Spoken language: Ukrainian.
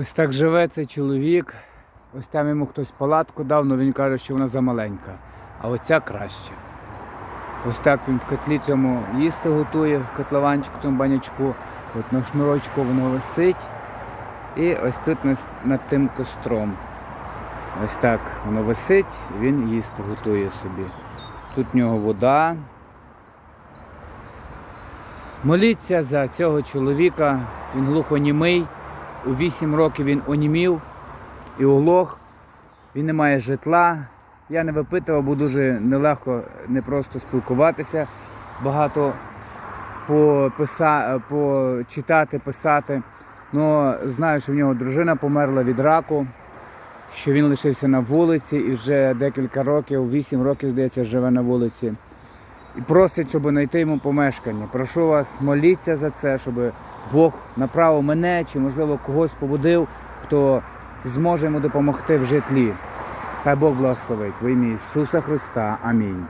Ось так живе цей чоловік. Ось там йому хтось палатку дав, але він каже, що вона замаленька. А оця краще. Ось так він в котлі цьому їсти готує, в котлованчику, цьому банячку. От на шнурочку воно висить. І ось тут над тим костром. Ось так воно висить, і він їсти готує собі. Тут в нього вода. Моліться за цього чоловіка. Він глухонімий. У 8 років він онімів і оглох. Він не має житла. Я не випитував, бо дуже нелегко, не просто спілкуватися. Багато пописа... почитати, писати. Ну, знаю, що в нього дружина померла від раку, що він лишився на вулиці і вже декілька років, 8 років, здається, живе на вулиці. І просить, щоб знайти йому помешкання. Прошу вас, моліться за це, щоб Бог направив мене чи, можливо, когось побудив, хто зможе йому допомогти в житлі. Хай Бог благословить. В ім'я Ісуса Христа. Амінь.